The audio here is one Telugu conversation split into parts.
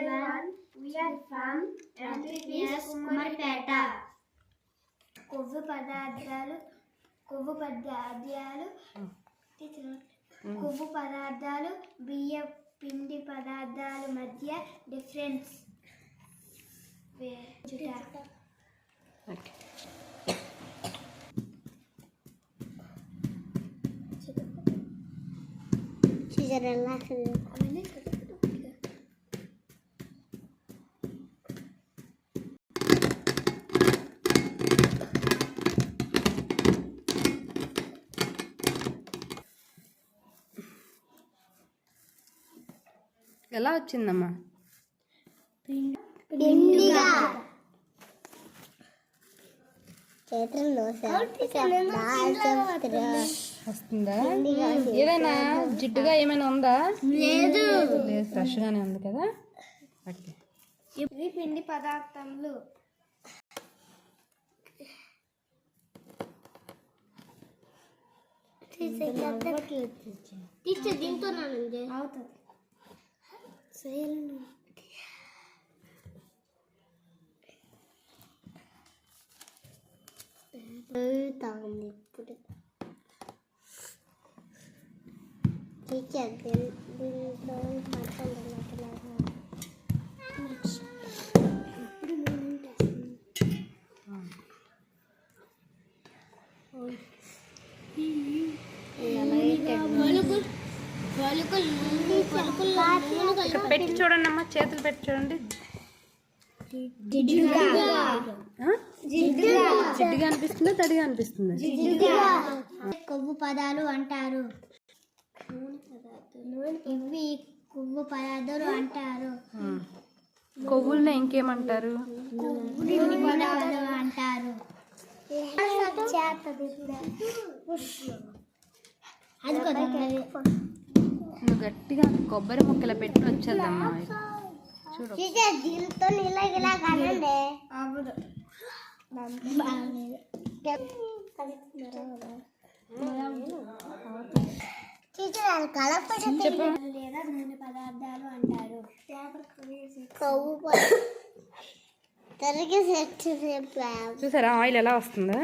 everyone. We are from MPPS Kummaripeta కొవ్వు పదార్థాలు కొవ్వు పదార్థాలు కొవ్వు పదార్థాలు బియ్య పిండి పదార్థాల మధ్య డిఫరెన్స్ ఓకే ఎలా వచ్చిందమ్మా? వస్తుందా? ఏదైనా జిడ్డుగా ఏమైనా ఉందా? లేదు. లేదు ఫ్రెష్గానే ఉంది కదా. ఓకే ఇవి పిండి పదార్థములు. టీచర్ దీంతో అవుతుంది. తాగుంది ఇప్పుడు టీచర్ దీంట్లో ఇక్కడ పెట్టి చూడండి అమ్మా చేతులు పెట్టి చూడండి? జిడ్డుగా. అనిపిస్తుందా తడిగా అనిపిస్తుందా? కొవ్వు పదాలు అంటారు. ఇవి కొవ్వు పదార్థాలు అంటారు. కొవ్వుల్ని ఇంకేమంటారు? అంటారు. అది నువ్వు గట్టిగా కొబ్బరి ముక్కలు పెట్టి వచ్చేద్దమ్మా చూడు. దీంతో ఇలా ఇలా కనండి లేదా. నూనె పదార్థాలు అంటారు. కొవ్వు తరిగి చూసారా? ఆయిల్ ఎలా వస్తుందా?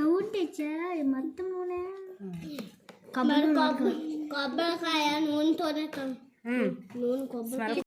అవును టీచర్. మొత్తం నూనె. కొబ్బరికాయ నూనెతోనే ఉమ్. నూనె కొబ్బరి స్మెల్